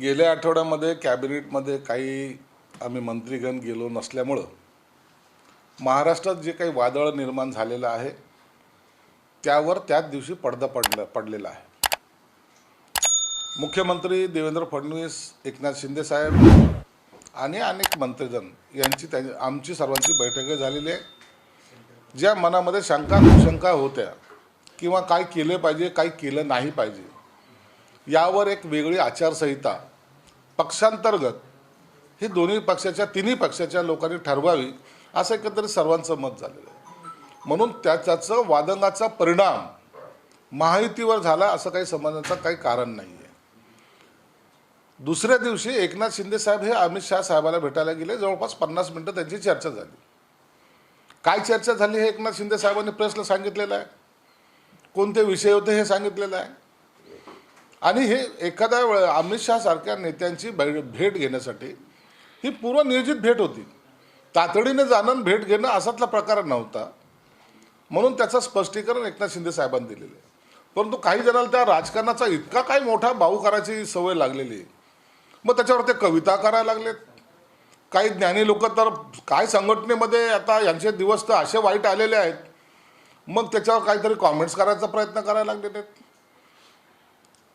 गेल्या आठवड्यामध्ये कॅबिनेटमध्ये काही आम्ही मंत्रीगण गेलो नसल्यामुळं महाराष्ट्रात जे काही वादळ निर्माण झालेलं आहे त्यावर त्याच दिवशी पडदा पडला पडलेला आहे. मुख्यमंत्री देवेंद्र फडणवीस एकनाथ शिंदे साहेब आणि अनेक मंत्रीजन यांची त्या आमची सर्वांची बैठक झालेली आहे. ज्या मनामध्ये शंका शंका होत्या किंवा काय केले पाहिजे काय केलं नाही पाहिजे यावर एक वेगळी आचारसंहिता पक्षांतर्गत ही दोन्ही पक्षाच्या तिन्ही पक्षाच्या लोकांनी ठरवावी असं एकंदरीत सर्वांचं मत झालेलं आहे. म्हणून त्याच्याचं वादनाचा वादंगाचा परिणाम महायुतीवर झाला असं काही समजण्याचं काही कारण नाही आहे दुसऱ्या दिवशी एकनाथ शिंदे साहेब हे अमित शहा साहेबाला भेटायला गेले. जवळपास पन्नास मिनटं त्यांची चर्चा झाली. काय चर्चा झाली हे एकनाथ शिंदे साहेबांनी प्रेसला सांगितलेलं आहे? कोणते विषय होते हे सांगितलेलं आहे? आणि हे एखाद्या वेळ अमित शहा सारख्या नेत्यांची भेट घेण्यासाठी ही पूर्वनियोजित भेट होती. तातडीने जाणं भेट घेणं असातला प्रकार नव्हता. म्हणून त्याचं स्पष्टीकरण एकनाथ शिंदे साहेबांनी दिलेलं आहे. परंतु काही जणांना त्या राजकारणाचा इतका काही मोठा भाऊ करायची सवय लागलेली. आहे मग त्याच्यावर ते कविता करायला लागलेत. काही ज्ञानी लोक तर काय संघटनेमध्ये आता यांचे दिवस तर असे वाईट आलेले आहेत. मग त्याच्यावर काहीतरी कॉमेंट्स करायचा प्रयत्न करायला लागलेले आहेत.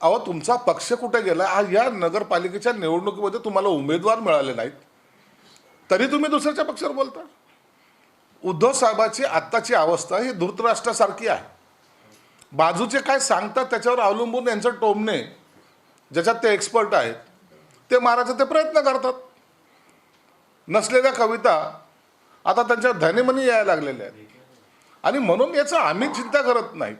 अहो तुमचा पक्ष कुठे गेला? हा या नगरपालिकेच्या निवडणुकीमध्ये तुम्हाला उमेदवार मिळाले नाहीत. तरी तुम्ही दुसऱ्याच्या पक्षावर बोलता. उद्धव साहेबाची आत्ताची अवस्था ही धृतराष्ट्रासारखी आहे. बाजूचे काय सांगतात त्याच्यावर अवलंबून यांचं टोमणे ज्याच्यात ते एक्सपर्ट आहेत ते मारायचा ते प्रयत्न करतात. नसलेल्या कविता आता त्यांच्या धनेमनी यायला लागलेल्या आहेत. आणि म्हणून याचं आम्ही चिंता करत नाही.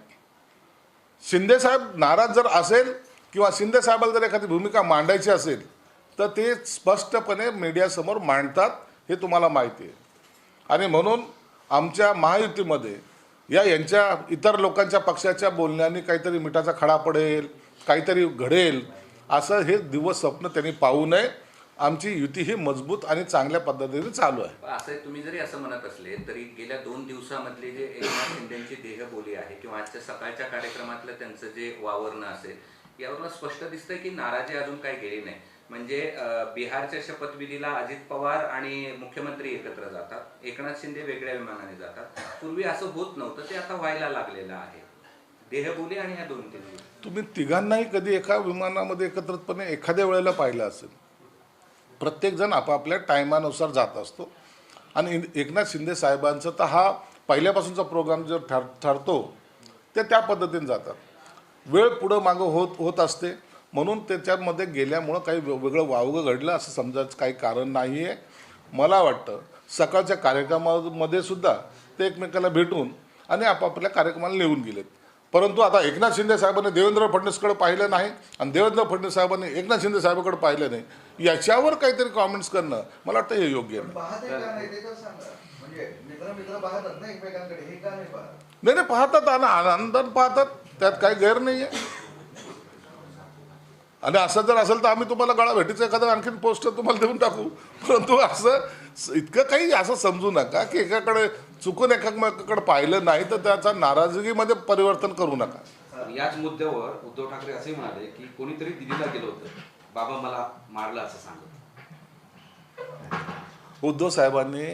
शिंदे साहेब नाराज जर असेल किंवा शिंदे साहेबाला जर एखादी भूमिका मांडायची असेल तर ते स्पष्टपणे मीडियासमोर मांडतात हे तुम्हाला माहिती आहे. आणि म्हणून आमच्या महायुतीमध्ये या यांच्या इतर लोकांच्या पक्षाच्या बोलण्याने काहीतरी मिठाचा खडा पडेल काहीतरी घडेल असं हे दिवस स्वप्न त्यांनी पाहू नये. आमची युती ही मजबूत आणि चांगल्या पद्धतीने चालू आहे. असं तुम्ही जरी असं म्हणत असले तरी गेल्या दोन दिवसामधले जे एकनाथ शिंदेची देहबोली आहे किंवा आजच्या सकाळच्या कार्यक्रमातलं त्यांचं जे वावरणं असेल यावरून स्पष्ट दिसतंय की नाराजी अजून काही गेली नाही. म्हणजे बिहारच्या शपथविधीला अजित पवार आणि मुख्यमंत्री एकत्र जातात. एकनाथ शिंदे वेगळ्या विमानाने जातात. पूर्वी असं होत नव्हतं ते आता व्हायला लागलेलं आहे. देहबोली आणि ह्या दोन. तुम्ही तिघांनाही कधी एका विमानामध्ये एकत्रितपणे एखाद्या वेळेला पाहिलं असेल? प्रत्येकजण आपापल्या टायमानुसार जात असतो. आणि एकनाथ शिंदे साहेबांचं तर हा पहिल्यापासूनचा प्रोग्राम जो ठर ठरतो ते त्या पद्धतीने जातात. वेळ पुढं मागं होत होत असते. म्हणून त्याच्यामध्ये गेल्यामुळं काही वेगळं वावगं घडलं असं समजायचं काही कारण नाही आहे मला वाटतं सकाळच्या कार्यक्रमामध्ये सुद्धा ते एकमेकाला भेटून आणि आपापल्या कार्यक्रमाला नेऊन गेलेत. परंतु आता एकनाथ शिंदे साहेबांनी देवेंद्र फडणवीसकडे पाहिलं नाही आणि देवेंद्र फडणवीस साहेबांनी एकनाथ शिंदे साहेबांकडे पाहिलं नाही. याच्यावर काहीतरी कॉमेंट्स करणं मला वाटतं हे योग्य नाही म्हणजे नाही नाही पाहतात आणि आनंदात पाहतात त्यात काही गैर नाही आहे आणि असं जर असेल तर आम्ही तुम्हाला गळा भेटीचं एखादं आणखीन पोस्टर तुम्हाला देऊन टाकू. परंतु असं इतकं काही असं समजू नका की एकाकडे चुकून एकामेकाकडे पाहिलं नाही तर त्याचा नाराजगीमध्ये परिवर्तन करू नका. याच मुद्द्यावर उद्धव ठाकरे असे म्हणाले की कोणीतरी दिल्लीला गेलं होतं. बाबा मला मारलं असं सांगत उद्धव साहेबांनी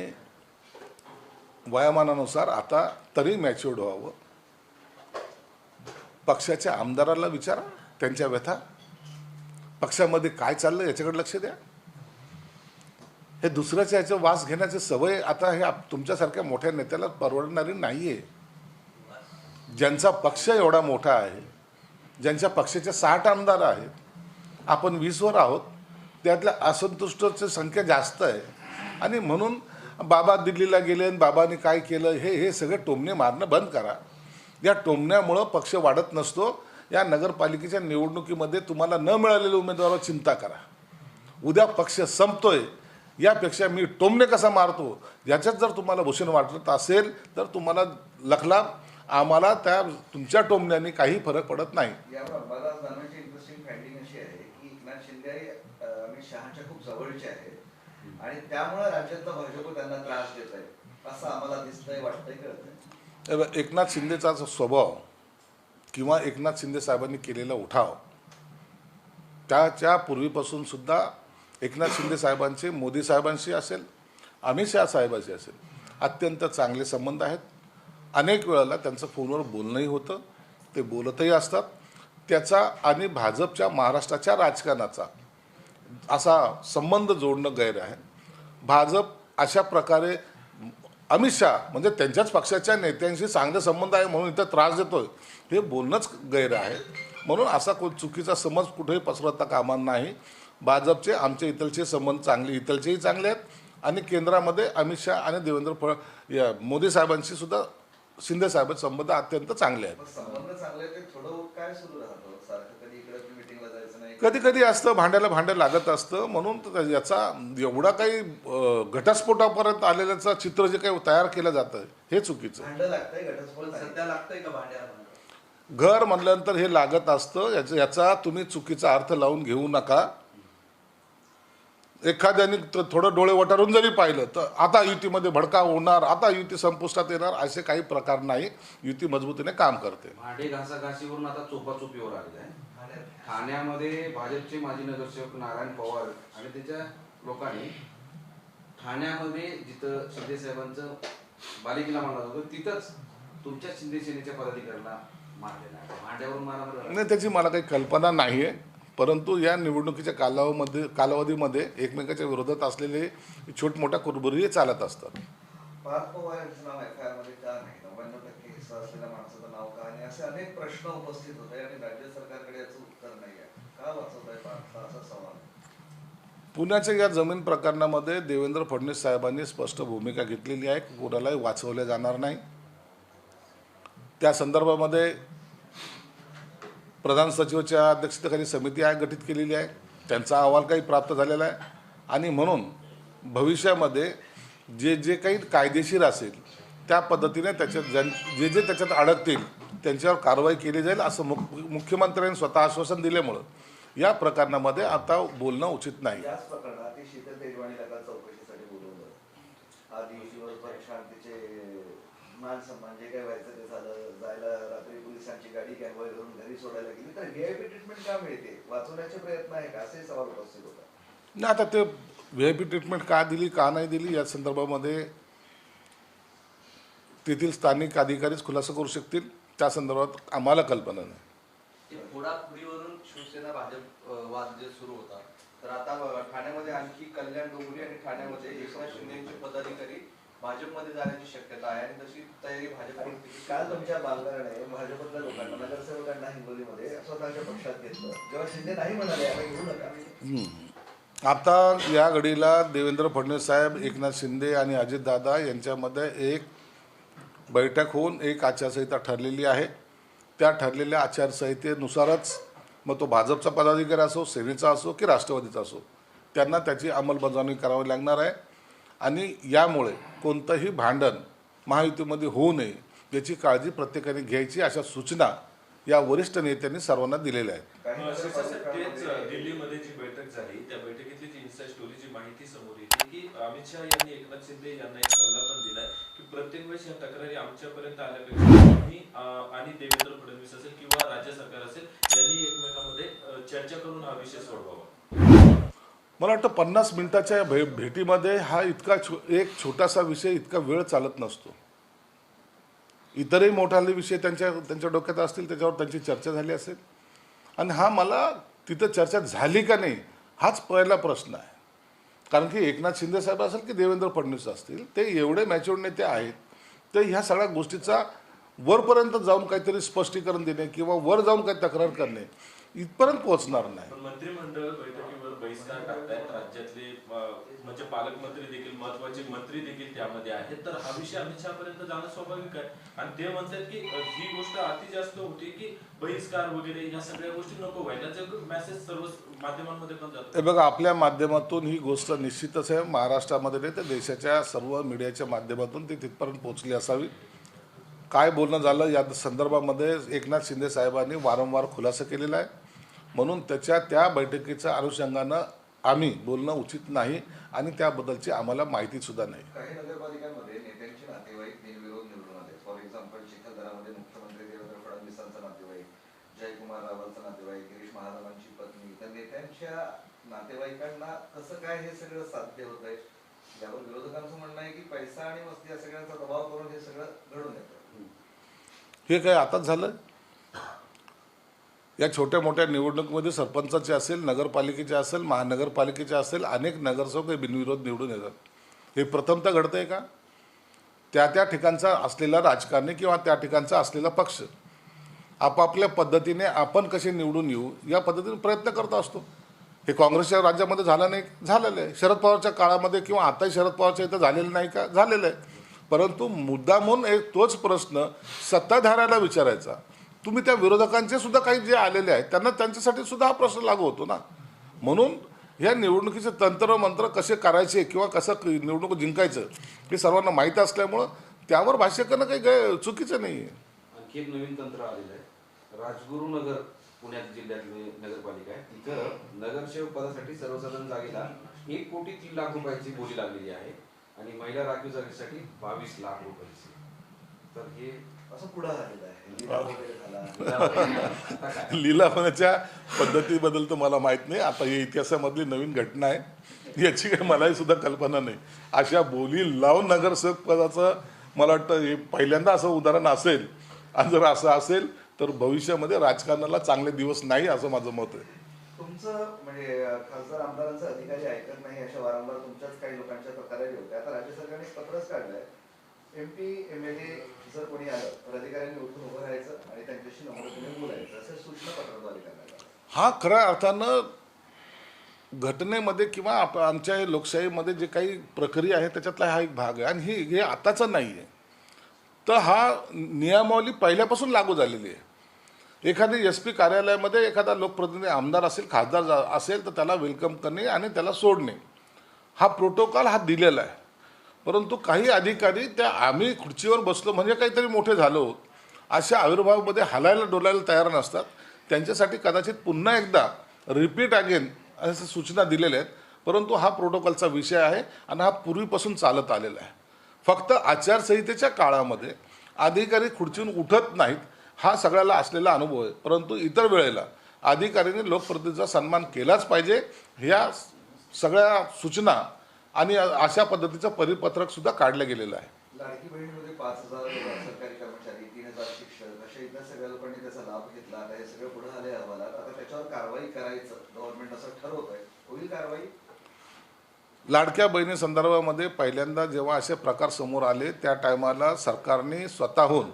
वयामानानुसार आता तरी मॅच्युअर्ड व्हावं. पक्षाच्या आमदाराला विचारा त्यांच्या व्यथा. पक्षामध्ये काय चाललं याच्याकडे लक्ष द्या. हे दुसऱ्याच्या ह्याचं वास घेण्याची सवय आता हे तुमच्यासारख्या मोठ्या नेत्याला परवडणारी नाही आहे ज्यांचा पक्ष एवढा मोठा आहे ज्यांच्या पक्षाचे साठ आमदार आहेत आपण वीसवर आहोत त्यातल्या असंतुष्टची संख्या जास्त आहे. आणि म्हणून बाबा दिल्लीला गेले आणि बाबाने काय केलं हे हे सगळे टोमणे मारणं बंद करा. या टोमण्यामुळं पक्ष वाढत नसतो. या नगरपालिकेच्या निवडणुकीमध्ये तुम्हाला न मिळालेल्या उमेदवारावर चिंता करा. उद्या पक्ष संपतोय यापेक्षा मी टोमणे कसा मारतो याच्यात जर तुम्हाला भूषण वाटत असेल तर तुम्हाला लखला आम्हाला त्या तुमच्या टोमण्याने काही फरक पडत नाही. एकनाथ शिंदे अं, अमित शहाच्या खूप जवळचे आहेत. आणि त्यामुळे राज्यातलं भाजप त्यांना त्रास देत आहे असं आम्हाला दिसतंय वाटतंय कळतंय. बघ, एकनाथ शिंदेचा जो स्वभाव किंवा एकनाथ शिंदे साहेबांनी केलेला उठाव त्याच्या पूर्वीपासून सुद्धा एकनाथ शिंदे साहेबांचे मोदी साहेबांशी असेल अमित शहा साहेबांशी असेल अत्यंत चांगले संबंध आहेत. अनेक वेळेला त्यांचं फोनवर बोलणंही होतं ते बोलतही असतात. त्याचा आणि भाजपच्या महाराष्ट्राच्या राजकारणाचा असा संबंध जोडणं गैर आहे. भाजप अशा प्रकारे अमित शहा म्हणजे त्यांच्याच पक्षाच्या नेत्यांशी चांगले संबंध आहे म्हणून इथं त्रास देतोय. हे बोलणंच गैर आहे. म्हणून असा को चुकीचा समज कुठेही पसरवता कामा नाही. भाजपचे आमचे इथलचे संबंध चांगले इथलचेही चांगले आहेत. आणि केंद्रामध्ये अमित शहा आणि देवेंद्र फड या मोदी साहेबांशी सुद्धा शिंदे साहेबांचे संबंध अत्यंत चांगले आहेत. कधी कधी असतं भांड्याला भांडं लागत असतं. म्हणून याचा एवढा काही घटस्फोटापर्यंत आलेल्याचं चित्र जे काही तयार केलं जातं हे चुकीचं? घर म्हणल्यानंतर हे लागत असतं. याचा याचा तुम्ही चुकीचा अर्थ लावून घेऊ नका. एखाद्याने थोडं डोळे वटारून जरी पाहिलं तर आता युतीमध्ये भडका होणार आता युती संपुष्टात येणार असे काही प्रकार नाही. युती मजबूतीने काम करते. ठाण्यामध्ये भाजपचे माजी नगरसेवक नारायण पवार आणि त्याच्या लोकांनी ठाण्यामध्ये जिथं शिंदे साहेबांचं बालिकेला मारलं होतं तिथंच तुमच्या शिंदे सेनेच्या पदाधिकाऱ्याला मारलेलं आहे भांड्यावरून नाही त्याची मला काही कल्पना नाही आहे परंतु या निवडणुकीच्या कालावधीमध्ये कालावधीमध्ये एकमेकाच्या विरोधात असलेले छोटमोठ्या कुरबुरी चालत असतात. अनेक प्रश्न उपस्थित होते आणि राज्य सरकारकडे याचं उत्तर नाही आहे का असा सवाल? पुण्याच्या या जमीन प्रकरणामध्ये देवेंद्र फडणवीस साहेबांनी स्पष्ट भूमिका घेतलेली आहे. कोणालाही वाचवले जाणार नाही. त्या संदर्भामध्ये प्रधान सचिवाच्या अध्यक्षतेखाली समिती आहे गठीत केलेली आहे. त्यांचा अहवाल काही प्राप्त झालेला आहे. आणि म्हणून भविष्यामध्ये जे जे काही कायदेशीर असेल त्या पद्धतीने त्याच्यात जन जे जे त्याच्यात अडकतील त्यांच्यावर कारवाई केली जाईल असं मुख मुख्यमंत्र्यांनी स्वतः आश्वासन दिल्यामुळं. या प्रकरणामध्ये आता बोलणं उचित नाही. व्हीआयपी नाही आता ते व्ही आय पी ट्रीटमेंट का दिली का नाही दिली या संदर्भामध्ये तेथील स्थानिक अधिकारीच खुलासा करू शकतील. त्या संदर्भात आम्हाला कल्पना नाही. फोडाफोडीवरून शिवसेना भाजप अं, वाद जे सुरू होता तर आता ठाण्यामध्ये आणखी कल्याण डोंगरी आणि ठाण्यामध्ये एकनाथ शिंदेचे पदाधिकारी भाजपमध्ये जाण्याची शक्यता आहे आणि तशी तयारी भाजपकडून केली. काल तुमच्या बालकाने भाजपच्या लोकांना नगरसेवकांना हिंगोलीमध्ये स्वतःच्या पक्षात घेतलं. जेव्हा शिंदे नाही म्हणाले आता घेऊ नका. आता या घडीला देवेंद्र फडणवीस साहेब एकनाथ शिंदे आणि अजितदादा यांच्यामध्ये एक बैठक होऊन एक आचारसंहिता ठरलेली आहे. त्या ठरलेल्या आचारसंहितेनुसारच मग तो भाजपचा पदाधिकारी असो सेनेचा असो की राष्ट्रवादीचा असो त्यांना त्याची अंमलबजावणी करावी लागणार आहे. आणि यामुळे कोणतंही भांडण महायुतीमध्ये होऊ नये याची काळजी प्रत्येकाने घ्यायची अशा सूचना या वरिष्ठ नेत्यांनी सर्वांना दिलेल्या आहेत. प्रत्येक वेळेस या तक्रारी आमच्यापर्यंत आल्यापेक्षा आम्ही आणि देवेंद्र फडणवीस असेल किंवा राज्य सरकार असेल यांनी एकमेकांमध्ये चर्चा करून हा विषय सोडवावा. मला वाटतं पन्नास मिनिटाच्या भे भेटीमध्ये हा इतका छो एक छोटासा विषय इतका वेळ चालत नसतो. इतरही मोठाले विषय त्यांच्या त्यांच्या डोक्यात असतील त्याच्यावर त्यांची चर्चा झाली असेल. आणि हा मला तिथं चर्चा झाली का नाही हाच पहिला प्रश्न आहे. कारण की एकनाथ शिंदे साहेब असेल की देवेंद्र फडणवीस असतील ते एवढे मॅच्युअर्ड नेते आहेत तर ह्या सगळ्या गोष्टीचा वरपर्यंत जाऊन काहीतरी स्पष्टीकरण देणे किंवा वर जाऊन काही तक्रार करणे इथपर्यंत पोहोचणार नाही. मंत्रिमंडळ बहिष्कार टाकतायत. राज्यातले म्हणजे पालकमंत्री देखील महत्त्वाचे मंत्री देखील त्यामध्ये आहेत. तर हा विषय अमित शहापर्यंत जाणं स्वाभाविक आहे. आणि ते म्हणतात की ही गोष्ट अति जास्त होती की बहिष्कार वगैरे या सगळ्या गोष्टी नको व्हायला. मेसेज सर्व माध्यमांमध्ये पण जातो. बघा आपल्या माध्यमातून ही गोष्ट निश्चितच आहे. महाराष्ट्रामध्ये नाही तर देशाच्या सर्व मीडियाच्या माध्यमातून ती तिथपर्यंत पोहोचली असावी. काय बोलणं झालं या संदर्भामध्ये एकनाथ शिंदे साहेबांनी वारंवार खुलासा केलेला आहे. म्हणून त्याच्या त्या बैठकीच्या अनुषंगानं आम्ही बोलणं उचित नाही आणि त्याबद्दलची आम्हाला माहिती सुद्धा नाही. काही नगरपालिकांमध्ये नेत्यांचे नातेवाईक जयकुमार रावलचा गिरीश महाजनांची पत्नी. तर नेत्यांच्या नातेवाईकांना कसं काय हे सगळं साध्य होत आहे? यावर विरोधकांचं म्हणणं आहे की पैसा आणि वस्ती या सगळ्यांचा दबाव करून हे सगळं घडून येतं. हे काय आताच झालं? या छोट्या मोठ्या निवडणुकीमध्ये सरपंचाचे असेल नगरपालिकेचे असेल महानगरपालिकेचे असेल अनेक नगरसेवक हे बिनविरोध निवडून येतात. हे प्रथमतः आहे का? त्या त्या ठिकाणचा असलेला राजकारणी किंवा त्या ठिकाणचा असलेला पक्ष आपापल्या पद्धतीने आपण कसे निवडून येऊ या पद्धतीने प्रयत्न करत असतो. हे काँग्रेसच्या राज्यामध्ये झालं नाही झालेलं आहे. शरद पवारच्या काळामध्ये किंवा आताही शरद पवारच्या इथं झालेलं नाही का? झालेलं आहे. परंतु मुद्दा म्हणून एक तोच प्रश्न सत्ताधाऱ्याला विचारायचा. तुम्ही त्या विरोधकांचे सुद्धा काही जे आलेले आहेत त्यांना त्यांच्यासाठी सुद्धा हा प्रश्न लागू होतो ना. म्हणून या निवडणुकीचे तंत्र मंत्र कसे करायचे किंवा कसं निवडणूक जिंकायचं हे सर्वांना माहीत असल्यामुळं त्यावर भाष्य करणं काही गै चुकीचं नाही आहे आणखी एक नवीन तंत्र आलेलं आहे. राजगुरुनगर पुण्यात जिल्ह्यातली नगरपालिका आहे. तिथं नगरसेवक पदासाठी सर्वसाधारण जागेला एक कोटी तीन लाख रुपयाची बोली लागलेली आहे आणि महिला राखीव जागेसाठी बावीस लाख रुपयाची. तर हे असं पुढं झालेलं आहे. लिलाव वगैरे झाला. आता काय? लिलावाच्या पद्धतीबद्दल तर मला माहीत नाही. आता ही इतिहासामधली नवीन घटना आहे. याची काही मलाही सुद्धा कल्पना नाही. अशा बोली लावून नगरसेवक पदाचं मला वाटतं हे पहिल्यांदा असं उदाहरण असेल. आणि जर असं असेल तर भविष्यामध्ये राजकारणाला चांगले दिवस नाही असं माझं मत आहे. तुमचं म्हणजे खासदार आमदारांचा अधिकारी ऐकत नाही अशा वारंवार तुमच्याच काही लोकांच्या तक्रारी होत्या. आता राज्य सरकारने पत्रच काढलंय. एमपी एम एल ए जर कोणी आलं तर अधिकाऱ्यांनी उठून उभं राहायचं आणि त्यांच्याशी नम्रतेने बोलायचं असं सूचना पत्राद्वारे करण्यात हा खऱ्या अर्थानं घटनेमध्ये किंवा आप आमच्या लोकशाहीमध्ये जे काही प्रक्रिया आहे त्याच्यातला हा एक भाग आहे. आणि ही हे आताचा नाही आहे तर हा नियमावली पहिल्यापासून लागू झालेली आहे. एखादी एस पी कार्यालयामध्ये एखादा लोकप्रतिनिधी आमदार असेल खासदार जा- असेल तर त्याला वेलकम करणे आणि त्याला सोडणे. हा प्रोटोकॉल हा दिलेला आहे. परंतु काही अधिकारी त्या आम्ही खुर्चीवर बसलो म्हणजे काहीतरी मोठे झालो अशा आविर्भावामध्ये हलायला डोलायला तयार नसतात. त्यांच्यासाठी कदाचित पुन्हा एकदा रिपीट अगेन अशा सूचना दिलेल्या आहेत. परंतु हा प्रोटोकॉलचा विषय आहे आणि हा पूर्वीपासून चालत आलेला आहे. फक्त आचारसंहितेच्या काळामध्ये अधिकारी खुर्चीहून उठत नाहीत हा सगळ्याला असलेला अनुभव आहे. परंतु इतर वेळेला अधिकाऱ्यांनी लोकप्रतिनिधीचा सन्मान केलाच पाहिजे. ह्या सगळ्या सूचना आणि अशा पद्धतीचं परिपत्रक सुद्धा काढलं गेलेलं आहे. लाडकी बहिणीमध्ये पाच हजार सरकारी कर्मचारी तीन हजार शिक्षक अशा इतर सगळ्या लोकांनी त्याचा लाभ घेतला. आता हे सगळं पुढे आले अहवालात आता त्याच्यावर कारवाई करायचं. गव्हर्नमेंट असं ठरवत आहे होईल कारवाई? लाडक्या बहिणी संदर्भामध्ये पहिल्यांदा जेव्हा असे प्रकार समोर आले त्या टायमाला सरकारने स्वतःहून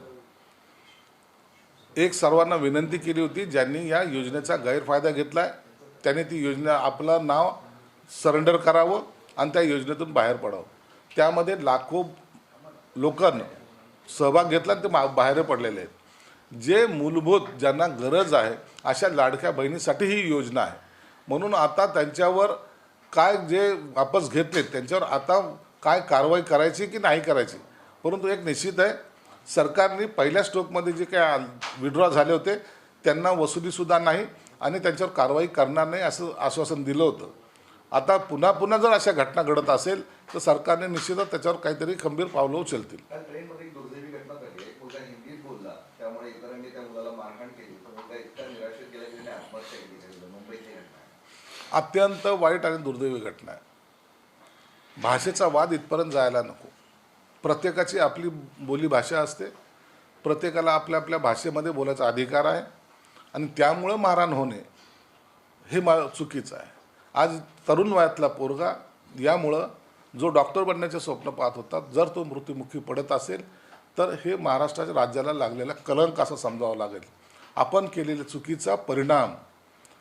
एक सर्वांना विनंती केली होती ज्यांनी या योजनेचा गैरफायदा घेतलाय. त्यांनी ती योजना आपलं नाव सरेंडर करावं. आणि त्या योजनेतून बाहेर पडावं. त्यामध्ये लाखो लोकांना सहभाग घेतला आणि ते मा- बाहेर पडलेले आहेत. जे मूलभूत ज्यांना गरज आहे अशा लाडक्या बहिणीसाठी ही योजना आहे. म्हणून आता त्यांच्यावर काय जे वापस घेतले त्यांच्यावर आता काय कारवाई करायची की नाही करायची परंतु एक निश्चित आहे सरकारने पहिल्या स्ट्रोकमध्ये जे काय विड्रॉ झाले होते त्यांना वसुलीसुद्धा नाही आणि त्यांच्यावर कारवाई करणार नाही असं आश्वासन दिलं होतं. आता पुन्हा पुन्हा जर अशा घटना घडत असेल तर सरकारने निश्चितच त्याच्यावर काहीतरी खंबीर पावलं उचलतील. अत्यंत वाईट आणि दुर्दैवी घटना आहे. भाषेचा वाद इथपर्यंत जायला नको. प्रत्येकाची आपली बोली भाषा असते. प्रत्येकाला आपल्या आपल्या भाषेमध्ये बोलायचा अधिकार आहे. आणि त्यामुळं मारहाण होणे हे मा चुकीचं आहे. आज तरुण वयातला पोरगा यामुळं जो डॉक्टर बनण्याचे स्वप्न पाहत होता जर तो मृत्युमुखी पडत असेल तर हे महाराष्ट्राच्या राज्याला लागलेला कलंक असं समजावं लागेल. आपण केलेल्या चुकीचा परिणाम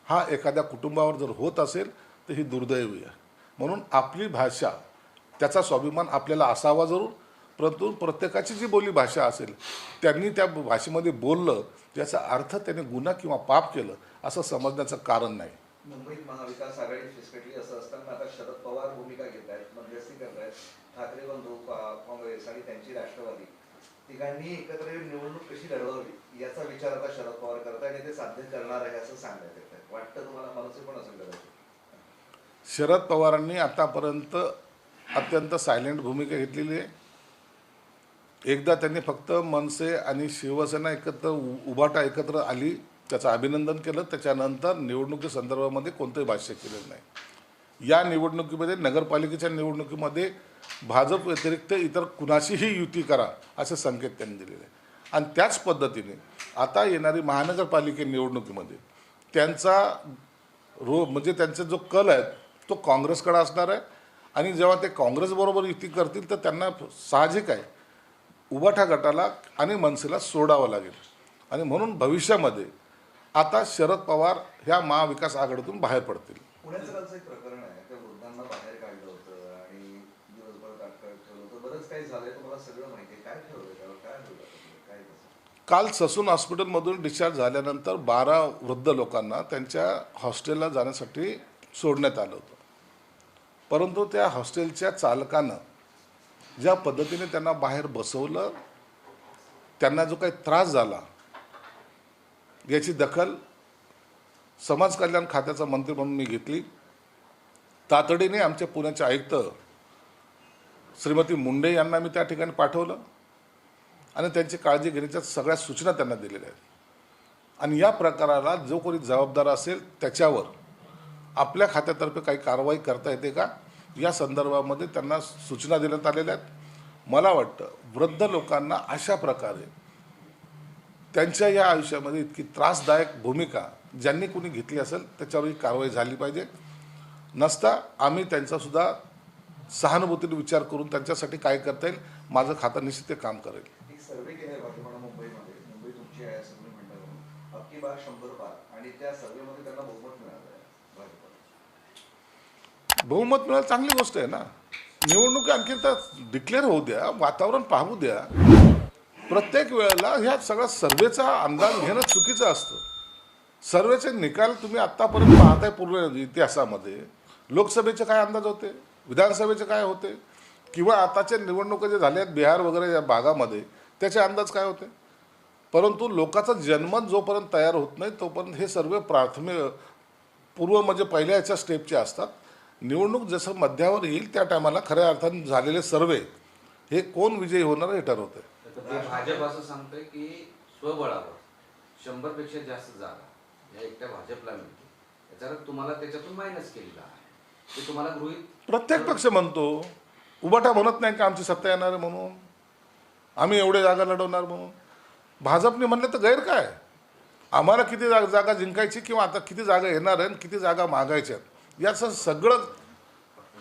हा एखाद्या कुटुंबावर जर होत असेल तर ही दुर्दैवी आहे. म्हणून आपली भाषा त्याचा स्वाभिमान आपल्याला असावा जरूर परंतु प्रत्येकाची जी बोली भाषा असेल त्यांनी त्या भाषेमध्ये बोललं त्याचा अर्थ त्याने गुन्हा किंवा पाप केलं असं समजण्याचं कारण नाही. मुंबईत महाविकास आघाडी फिसकटली असं असताना आता शरद पवार भूमिका घेत आहेत मध्यस्थी करत आहेत. ठाकरे बंधू काँग्रेस आणि त्यांची राष्ट्रवादी. तिघांनी एकत्र येऊन निवडणूक कशी लढवावी याचा विचार आता शरद पवार करताय आणि ते साध्य करणार आहे असं सांगण्यात येत आहे वाटतं तुम्हाला मनसे पण असं कदाचित? शरद पवारांनी आतापर्यंत अत्यंत सायलेंट भूमिका घेतलेली आहे. एकदा त्यांनी फक्त मनसे आणि शिवसेना एकत्र उ- उभाटा एकत्र आली. त्याचं अभिनंदन केलं. त्याच्यानंतर निवडणुकीसंदर्भामध्ये कोणतंही भाष्य केलेलं नाही. या निवडणुकीमध्ये नगरपालिकेच्या निवडणुकीमध्ये भाजप व्यतिरिक्त इतर कुणाशीही युती करा असे संकेत त्यांनी दिलेले. आहे आणि त्याच पद्धतीने आता येणारी महानगरपालिके निवडणुकीमध्ये त्यांचा रो म्हणजे त्यांचा जो कल आहे तो काँग्रेसकडे असणार आहे. आणि जेव्हा ते काँग्रेसबरोबर युती करतील तर त्यांना साहजिक आहे उबाठा गटाला आणि मनसेला सोडावं लागेल. आणि म्हणून भविष्यामध्ये आता शरद पवार ह्या महाविकास आघाडीतून बाहेर पडतील. काल ससून हॉस्पिटलमधून डिस्चार्ज झाल्यानंतर बारा वृद्ध लोकांना त्यांच्या हॉस्टेलला जाण्यासाठी सोडण्यात आलं होतं. परंतु त्या हॉस्टेलच्या चालकानं ज्या पद्धतीने त्यांना बाहेर बसवलं त्यांना जो काही त्रास झाला याची दखल समाज कल्याण खात्याचा मंत्री म्हणून मी घेतली. तातडीने आमच्या पुण्याचे आयुक्त श्रीमती मुंडे यांना मी त्या ठिकाणी पाठवलं आणि त्यांची काळजी घेण्याच्या सगळ्या सूचना त्यांना दिलेल्या आहेत. आणि या प्रकाराला जो कोणी जबाबदार असेल त्याच्यावर आपल्या खात्यातर्फे काही कारवाई करता येते का? या संदर्भामध्ये त्यांना सूचना देण्यात आलेल्या आहेत. मला वाटतं वृद्ध लोकांना अशा प्रकारे त्यांच्या या आयुष्यामध्ये इतकी त्रासदायक भूमिका ज्यांनी कोणी घेतली असेल त्याच्यावर ही कारवाई झाली पाहिजे. नसता आम्ही त्यांचासुद्धा सहानुभूतीने विचार करून त्यांच्यासाठी काय करता येईल माझं खातं निश्चित ते काम करेल. बहुमत मिळालं चांगली गोष्ट आहे ना. निवडणूक आणखी तर डिक्लेअर होऊ द्या वातावरण पाहू द्या. प्रत्येक वेळेला ह्या सगळ्या सर्वेचा अंदाज घेणं चुकीचं असतं. सर्वेचे निकाल तुम्ही आत्तापर्यंत पाहताय पूर्ण इतिहासामध्ये. लोकसभेचे काय अंदाज होते? विधानसभेचे काय होते? किंवा आताच्या निवडणुका जे झाल्या आहेत बिहार वगैरे या भागामध्ये त्याचे अंदाज काय होते? परंतु लोकांचा जन्मत जोपर्यंत तयार होत नाही तोपर्यंत हे सर्व प्राथमिक पूर्व म्हणजे पहिल्या याच्या स्टेपचे असतात. निवडणूक जसं मध्यावर येईल त्या टायमाला खऱ्या अर्थाने झालेले सर्वे हे कोण विजयी होणार हे ठरवते आहे ते भाजप असं सांगतंय की स्वबळावर शंभरपेक्षा जास्त जागा या एकट्या भाजपला मिळते याचा तुम्हाला त्याच्यातून मायनस केलेला आहे. ते तुम्हाला गृहित प्रत्येक पक्ष म्हणतो उबाटा म्हणत नाही का आमची सत्ता येणार आहे म्हणून? आम्ही एवढे जागा लढवणार म्हणून? भाजपने म्हणलं तर गैर काय? आम्हाला किती जागा जागा जिंकायची किंवा आता किती जागा येणार आहे आणि किती जागा मागायच्या आहेत? याचं सगळं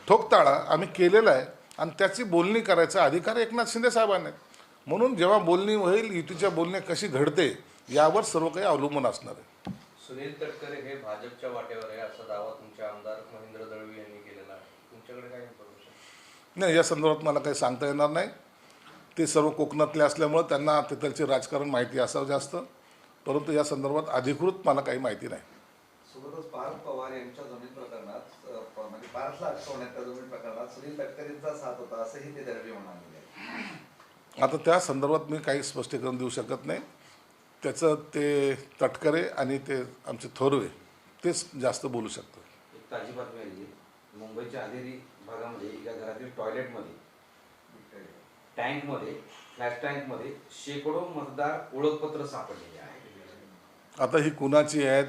ठोकताळा आम्ही केलेलं आहे आणि त्याची बोलणी करायचा अधिकार एकनाथ शिंदे साहेबांना आहे. म्हणून जेव्हा बोलणी होईल युतीच्या बोलण्या कशी घडते यावर सर्व काही अवलंबून असणार आहे. सुनील तटकरे हे भाजपच्या वाटेवर आहे असा दावा तुमचे आमदार महेंद्र दळवी यांनी केलेला आहे. तुमच्याकडे काय इन्फॉर्मेशन नाही या संदर्भात मला काही सांगता येणार नाही. ते सर्व कोकणातले असल्यामुळं त्यांना तिथलचे राजकारण माहिती असावं जास्त. परंतु या संदर्भात अधिकृत मला काही माहिती नाही. सोबतच पार्थ पवार यांच्या जमीन प्रकरणात म्हणजे पार्थला अटकवण्यात त्या जमीन प्रकरणात सुनील तटकरेंचा साथ होता असंही ते दळवी म्हणाले. आता त्या संदर्भात मी काही स्पष्टीकरण देऊ शकत नाही. त्याचं ते तटकरे आणि ते आमचे थोरवे तेच जास्त बोलू शकतात. एक ताजी बातमी आली आहे. मुंबईच्या अंधेरी भागामध्ये एका घरातील टॉयलेटमध्ये टँकमध्ये फ्लॅश टँकमध्ये शेकडो मतदार ओळखपत्र सापडलेले आहे आता ही कुणाची आहेत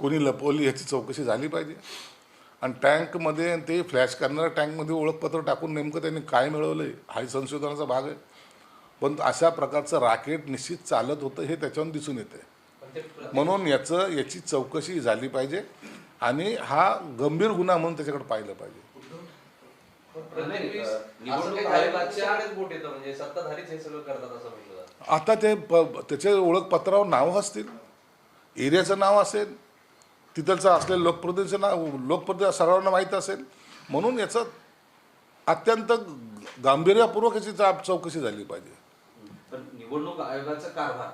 कोणी लपवली ह्याची चौकशी झाली पाहिजे. आणि टँकमध्ये ते फ्लॅश करणाऱ्या टँकमध्ये ओळखपत्र टाकून नेमकं त्यांनी काय मिळवलं आहे हाही संशोधनाचा भाग आहे. पण अशा प्रकारचं राकेट निश्चित चालत होतं हे त्याच्यावरून दिसून येते म्हणून याचं याची चौकशी झाली पाहिजे आणि हा गंभीर गुन्हा म्हणून त्याच्याकडे पाहिलं पाहिजे. आता ते प ओळखपत्रावर नाव असतील एरियाचं नाव असेल तिथलचं असलेलं लोकप्रतिनिधीचं नाव लोकप्रतिनिधी सर्वांना माहीत असेल. म्हणून याचं अत्यंत गांभीर्यपूर्वक याची चौकशी झाली पाहिजे. पण निवडणूक आयोगाचा कारभार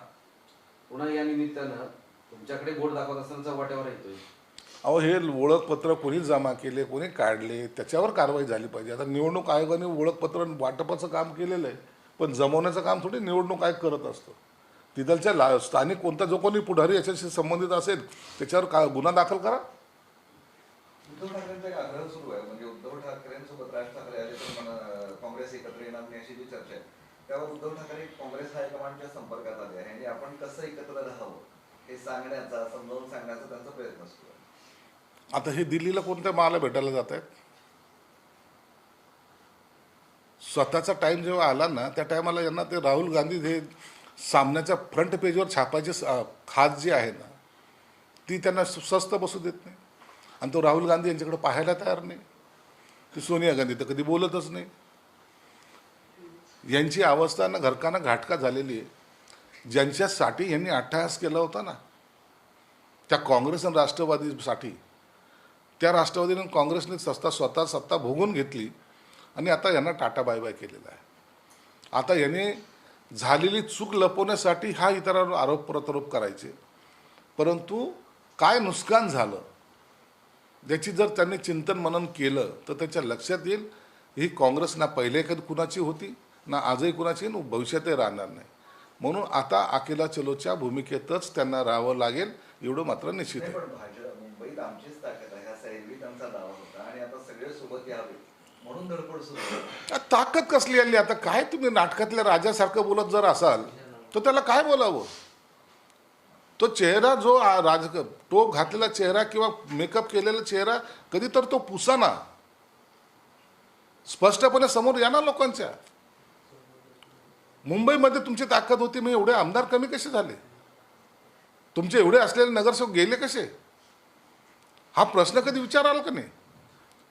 पुन्हा या निमित्तानं तुमच्याकडे बोट दाखवत असताना वाट्यावर येतोय. अहो हे ओळखपत्र कोणी जमा केले कोणी काढले त्याच्यावर कारवाई झाली पाहिजे. आता निवडणूक आयोगाने ओळखपत्र वाटपाचं काम केलेलं आहे पण जमवण्याचं काम थोडी निवडणूक आयोग करत असतो. तिथलच्या ला स्थानिक कोणता जो कोणी पुढारी याच्याशी संबंधित असेल त्याच्यावर का गुन्हा दाखल करा. उद्धव ठाकरेंचा एक आग्रह सुरू आहे. म्हणजे उद्धव ठाकरेंसोबत राज ठाकरे आले तर काँग्रेस एकत्र येणार नाही अशी जी चर्चा आहे. त्यावर उद्धव ठाकरे काँग्रेस हायकमांडच्या संपर्कात आले आहे आणि आपण कसं एकत्र राहावं हे सांगण्याचा समजावून सांगण्याचा त्यांचा प्रयत्न सुरू आहे. आता हे दिल्लीला कोणत्या माला भेटायला जात आहेत? स्वतःचा टाइम जेव्हा आला ना त्या टायमाला यांना ते राहुल गांधी हे सामन्याच्या फ्रंट पेजवर छापायचे खाज जी आहे ना ती त्यांना स्वस्त बसू देत नाही. आणि तो राहुल गांधी यांच्याकडे पाहायला तयार नाही. ती सोनिया गांधी तर कधी बोलतच नाही. यांची अवस्था ना घरकाना घाटका झालेली आहे. ज्यांच्यासाठी यांनी अट्टहास केला होता ना त्या काँग्रेस आणि राष्ट्रवादीसाठी त्या राष्ट्रवादीने काँग्रेसने सत्ता स्वतः सत्ता भोगून घेतली आणि आता यांना टाटा बाय बाय केलेला आहे. आता याने झालेली चूक लपवण्यासाठी हा इतरांवर आरोप प्रत्यारोप करायचे. परंतु काय नुकसान झालं याची जर त्यांनी चिंतन मनन केलं तर त्याच्या लक्षात येईल ही काँग्रेस ना पहिले कधी कुणाची होती ना आजही कुणाची न भविष्यातही राहणार नाही. म्हणून आता अकेला चलोच्या भूमिकेतच त्यांना राहावं लागेल एवढं मात्र निश्चित नाही आहे ताकद म्हणून सुरू ताकद कसली आली आता काय तुम्ही नाटकातल्या राजासारखं बोलत जर असाल तर त्याला काय बोलावं? तो चेहरा जो राज टोप घातलेला चेहरा किंवा मेकअप केलेला चेहरा कधी तर तो पुसाना. स्पष्टपणे समोर या ना लोकांच्या. मुंबईमध्ये तुमची ताकद होती मग एवढे आमदार कमी कसे झाले? तुमचे एवढे असलेले नगरसेवक गेले कसे? हा प्रश्न कधी विचाराल का नाही?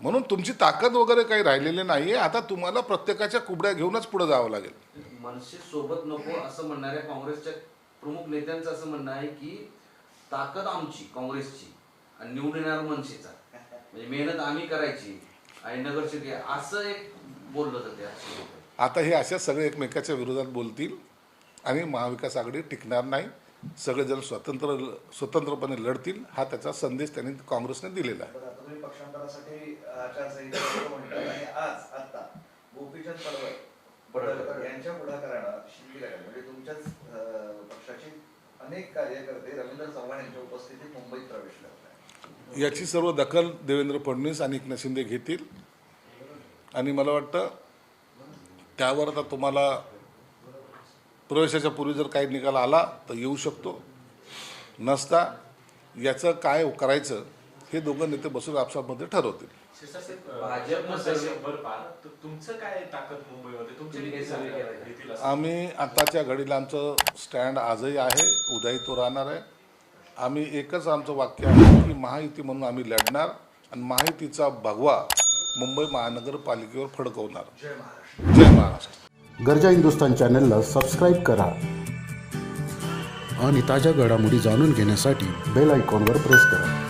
म्हणून तुमची ताकद वगैरे काही राहिलेली नाही आहे आता तुम्हाला प्रत्येकाच्या कुबड्या घेऊनच पुढे जावं लागेल. मनसे सोबत नको असं म्हणणाऱ्या काँग्रेसच्या प्रमुख नेत्यांचं असं म्हणणं आहे की ताकद आमची काँग्रेसची आणि निवडून येणार मनसेचा. म्हणजे मेहनत आम्ही करायची आणि नगरसेवक असं एक बोललं जाते आता हे अशा सगळे एकमेकाच्या विरोधात बोलतील आणि महाविकास आघाडी टिकणार नाही. सगळेजण स्वतंत्र स्वतंत्रपणे लढतील हा त्याचा संदेश त्यांनी काँग्रेसने दिलेला आहे. तुम्ही पक्षांतरासाठी आचारसंहिता म्हणतात. आणि आज आता गोपीचंद पडवळ पडळकर यांच्या पुढाकारानं शिंदे गटात म्हणजे तुमच्याच पक्षाचे अनेक कार्यकर्ते रवींद्र चव्हाण यांच्या उपस्थितीत मुंबईत प्रवेश करत याची सर्व दखल देवेंद्र फडणवीस आणि एकनाथ शिंदे घेतील. आणि मला वाटतं त्यावर आता तुम्हाला प्रवेशाच्या पूर्वी जर काही निकाल आला तर येऊ शकतो. नसता याचं काय करायचं हे दोघं नेते बसून आपसामध्ये ठरवतील? आम्ही आताच्या घडीला आमचं स्टँड आजही आहे. उद्याही तो राहणार आहे. आम्ही एकच आमचं वाक्य आहे की महायुती म्हणून आम्ही लढणार आणि महायुतीचा भगवा मुंबई महानगरपालिकेवर फडकवणार. जय महाराष्ट्र. जय महाराष्ट्र. गरजा हिंदुस्तान चॅनलला सबस्क्राईब करा आणि ताज्या घडामोडी जाणून घेण्यासाठी बेल आयकॉनवर प्रेस करा.